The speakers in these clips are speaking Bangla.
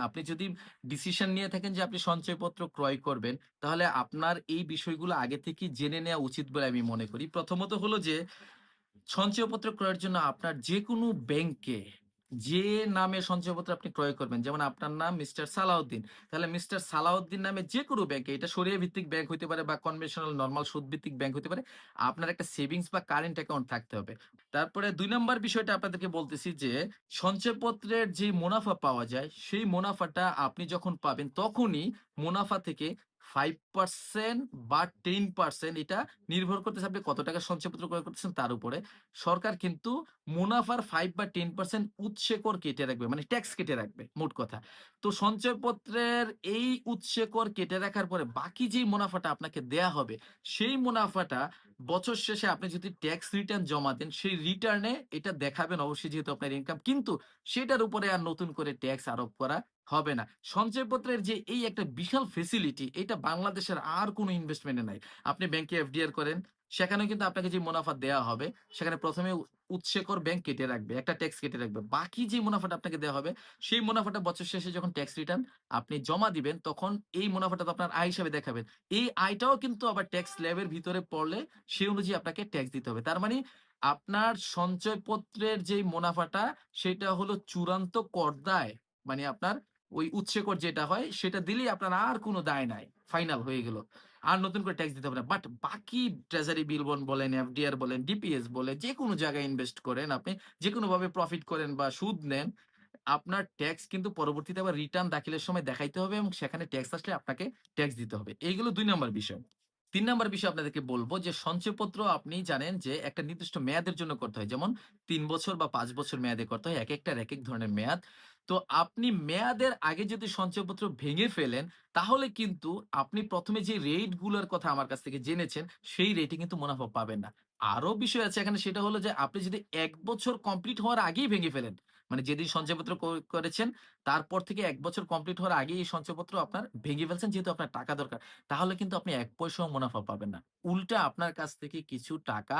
আপনি যদি ডিসিশন নিয়ে থাকেন যে আপনি সঞ্চয়পত্র ক্রয় করবেন, তাহলে আপনার এই বিষয়গুলো আগে থেকে জেনে নেওয়া উচিত বলে আমি মনে করি। প্রথমত হলো যে সঞ্চয়পত্র ক্রয়ের জন্য আপনার যে কোনো ব্যাংকে যে নামে সঞ্চয়পত্র আপনি ক্রয় করবেন, যেমন আপনার নাম মিস্টার সালাউদ্দিন। তাহলে মিস্টার সালাউদ্দিন নামে যেকোনো ব্যাংকে, এটা শরিয়া ভিত্তিক ব্যাংক হতে পারে বা কনভেনশনাল নরমাল সুদ ভিত্তিক ব্যাংক হতে পারে। আপনার একটা সেভিংস বা কারেন্ট অ্যাকাউন্ট থাকতে হবে। তারপরে দুই নম্বর বিষয়টা আপনাদেরকে বলতেছি যে, সঞ্চয়পত্রের যে মুনাফা পাওয়া যায়, সেই মুনাফাটা আপনি যখন পাবেন তখনই মুনাফা থেকে 5% বা 10% এটা নির্ভর করতেছে আপনি কত টাকা সঞ্চয়পত্র ক্রয় করতেছেন তার উপরে। সরকার কিন্তু মুনাফার 5 বা 10% উৎসেকর কেটে রাখবে। মানে ট্যাক্স কেটে রাখবে মোট কথা। তো সঞ্চয়পত্রের এই উৎসেকর কেটে রাখার পরে বাকি যেই মুনাফাটা আপনাকে দেয়া হবে, সেই মুনাফাটা বছর শেষে আপনি যদি ট্যাক্স রিটার্ন জমা দেন, সেই রিটার্নে এটা দেখাবেন অবশ্যই যেহেতু আপনার ইনকাম। কিন্তু সেটার উপরে আর নতুন করে ট্যাক্স আরোপ করা হবে না। সঞ্চয়পত্রের যে এই একটা বিশাল ফেসিলিটি, এটা বাংলাদেশের আর কোনো ইনভেস্টমেন্টে নাই। আপনি ব্যাংকে এফডিআর করেন, সেখানেও কিন্তু আপনাকে যে মুনাফা দেয়া হবে, সেখানে ১ম এ উৎসেকর ব্যাংক কেটে রাখবে। একটা ট্যাক্স কেটে রাখবে। বাকি যে মুনাফাটা আপনাকে দেয়া হবে, সেই মুনাফাটা বছর শেষে যখন ট্যাক্স রিটার্ন আপনি জমা দিবেন, তখন এই মুনাফাটা তো আপনার আয় হিসাবে দেখাবেন। এই আয়টাও কিন্তু আবার ট্যাক্স স্ল্যাবের ভিতরে পড়লে, সেই অনুযায়ী আপনাকে ট্যাক্স দিতে হবে। তার মানে আপনার সঞ্চয়পত্রের যেই মুনাফাটা, সেটা হলো চূড়ান্ত কর দায়। মানে আপনার ওই উৎসেকর যেটা হয়, সেটা দিলেই আপনার আর কোনো দায় নাই। ফাইনাল হয়ে গেল। আর নতুন করে ট্যাক্স দিতে হবে না। বাট বাকি ট্রেজারি বিল বন্ড বলেন, এফডিআর বলেন, ডিপিএস বলেন, যেকোনো জায়গায় ইনভেস্ট করেন আপনি, যেকোনোভাবে প্রফিট করেন বা সুদ নেন, আপনার ট্যাক্স কিন্তু পরবর্তীতে আবার রিটার্ন দাখিলের সময় দেখাইতে হবে এবং সেখানে ট্যাক্স আসলে আপনাকে ট্যাক্স দিতে হবে। এইগুলো দুই নাম্বার বিষয়। তিন নাম্বার বিষয় আপনাদেরকে বলব যে সঞ্চয়পত্র আপনি জানেন যে একটা নির্দিষ্ট মেয়াদের জন্য করতে হয়। যেমন তিন বছর বা পাঁচ বছর মেয়াদে করতে হয়। এক একটার এক একেক ধরনের মেয়াদ। তো আপনি মেয়াদের আগে যদি সঞ্চয়পত্র ভেঙে ফেলেন, তাহলে কিন্তু আপনি প্রথমে যে রেটগুলোর কথা আমার কাছ থেকে জেনেছেন, সেই রেটে কিন্তু মুনাফা পাবেন না। আরও বিষয় আছে এখানে সেটা হলো যে আপনি যদি এক বছর কমপ্লিট হওয়ার আগেই ভেঙে ফেলেন, মানে যেদিন সঞ্চয়পত্র করেছেন, তারপর থেকে এক বছর কমপ্লিট হওয়ার আগে এই সঞ্চয়পত্র আপনার ভেঙে ফেলছেন যেহেতু আপনার টাকা দরকার। তাহলে কিন্তু আপনি ১ পয়সাও মুনাফা পাবেন না। উল্টা আপনার কাছ থেকে কিছু টাকা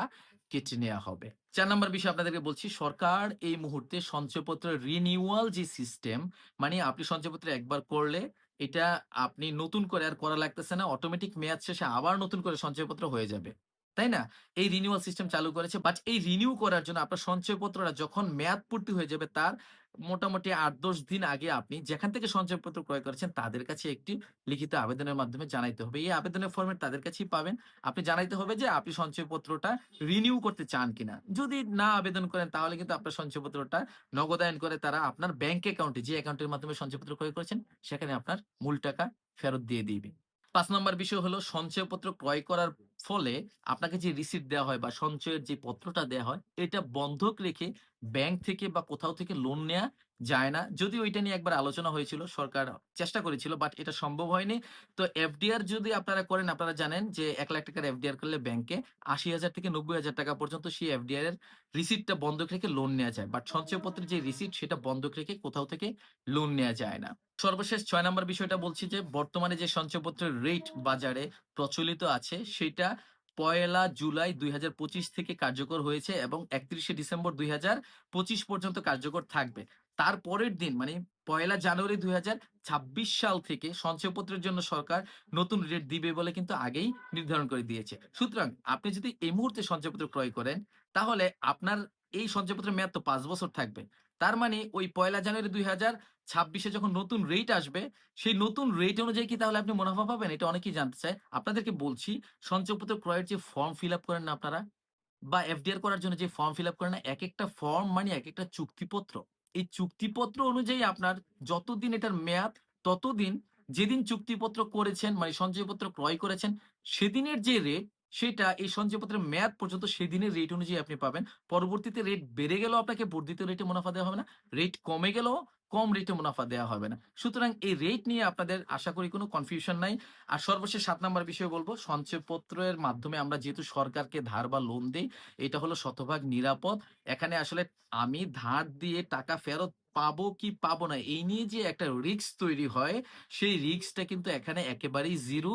কেটে নেওয়া হবে। চার নম্বর বিষয় আপনাদেরকে বলছি, সরকার এই মুহূর্তে সঞ্চয়পত্রের রিনিউয়াল যে সিস্টেম, মানে আপনি সঞ্চয়পত্র একবার করলে এটা আপনি নতুন করে আর করা লাগতেছে না। অটোমেটিক মেয়াদ শেষে আবার নতুন করে সঞ্চয়পত্র হয়ে যাবে। তাই না? এই রিনিউয়াল সিস্টেম চালু করেছে। বাট এই রিনিউ করার জন্য আপনার সঞ্চয়পত্রটা যখন মেয়াদ পূর্তি হয়ে যাবে তার মোটামুটি ৮-১০ দিন আগে আপনি যেখান থেকে সঞ্চয়পত্র ক্রয় করেছেন তাদের কাছে একটি লিখিত আবেদনের মাধ্যমে জানাইতে হবে। এই আবেদনের ফরমেট তাদের কাছেই পাবেন। আপনি জানাইতে হবে যে আপনি সঞ্চয়পত্রটা রিনিউ করতে চান কিনা। যদি না আবেদন করেন তাহলে কিন্তু আপনার সঞ্চয়পত্রটা নগদায়ন করে তারা আপনার ব্যাংক অ্যাকাউন্টে যে অ্যাকাউন্টের মাধ্যমে সঞ্চয়পত্র ক্রয় করেছেন, সেখানে আপনার মূল টাকা ফেরত দিয়ে দিবে। পাঁচ নম্বর বিষয় হলো সঞ্চয়পত্র ক্রয় করার ফলে আপনাকে যে রিসিট দেওয়া হয় বা সঞ্চয়ের যে পত্রটা দেওয়া হয়, এটা বন্ধক রেখে ব্যাংক থেকে বা কোথাও থেকে লোন নেওয়া যায় না। যদি ওইটা নিয়ে একবার আলোচনা হয়েছিল। সরকার চেষ্টা করেছিল বাট এটা সম্ভব হয়নি। তো এফডিআর যদি আপনারা করেন আপনারা জানেন যে এক লাখ টাকার এফডিআর করলে ব্যাংকে আশি হাজার থেকে ৳৯০,০০০ পর্যন্ত সেই এফডিআর এর রিসিটটা বন্ধক রেখে লোন নেওয়া যায়। বাট সঞ্চয়পত্রের যে রিসিট সেটা বন্ধক রেখে কোথাও থেকে লোন নেওয়া যায় না। সর্বশেষ ছয় নম্বর বিষয়টা বলছি যে বর্তমানে যে সঞ্চয়পত্রের রেট বাজারে প্রচলিত আছে সেটা পয়লা জুলাই দুই হাজার পঁচিশ থেকে কার্যকর হয়েছে এবং ৩১শে ডিসেম্বর দুই হাজার পঁচিশ পর্যন্ত কার্যকর থাকবে। তার পরের দিন মানে পয়লা জানুয়ারি দুই হাজার ছাব্বিশ সাল থেকে সঞ্চয়পত্রের জন্য সরকার নতুন রেট দিবে বলে কিন্তু আগেই নির্ধারণ করে দিয়েছে। সুতরাং আপনি যদি এই মুহূর্তে সঞ্চয়পত্র ক্রয় করেন, তাহলে আপনার এই সঞ্চয়পত্রের মেয়াদ তো ৫ বছর থাকবে। তার মানে ওই পয়লা জানুয়ারি ২০২৬ এ যখন নতুন রেট আসবে, সেই নতুন রেট অনুযায়ী কি তাহলে আপনি মুনাফা পাবেন? এটা অনেকেই জানতে চায়। আপনাদেরকে বলছি সঞ্চয়পত্র ক্রয়ের যে ফর্ম ফিল আপ করেন না আপনারা বা এফডিআর করার জন্য যে ফর্ম ফিল আপ করেন না, এক একটা ফর্ম মানে এক একটা চুক্তিপত্র। এই চুক্তিপত্র অনুযায়ী আপনার যতদিন এটার মেয়াদ, ততদিন যেদিন চুক্তিপত্র করেছেন মানে সঞ্চয়পত্র ক্রয় করেছেন, সেদিনের যে রেট সেটা এই সঞ্চয়পত্রের মেয়াদ পর্যন্ত সেদিনের রেট অনুযায়ী আপনি পাবেন। পরবর্তীতে রেট বেড়ে গেলেও আপনাকে বর্ধিত রেটে মুনাফা দেওয়া হবে না। রেট কমে গেলেও কম রেটে মুনাফা দেওয়া হবে না। সুতরাং এই রেট নিয়ে আপনাদের আশা করি কোনো কনফিউশন নাই। আর সর্বশেষ ৭ নাম্বার বিষয় বলব, সঞ্চয়পত্রের মাধ্যমে আমরা যেহেতু সরকারকে ধার বা লোন দিই এটা হলো শতভাগ নিরাপদ। এখানে আসলে আমি ধার দিয়ে টাকা ফেরত পাবো কি পাবো না, এই নিয়ে যে একটা রিস্ক তৈরি হয়, সেই রিস্কটা কিন্তু এখানে একেবারেই 0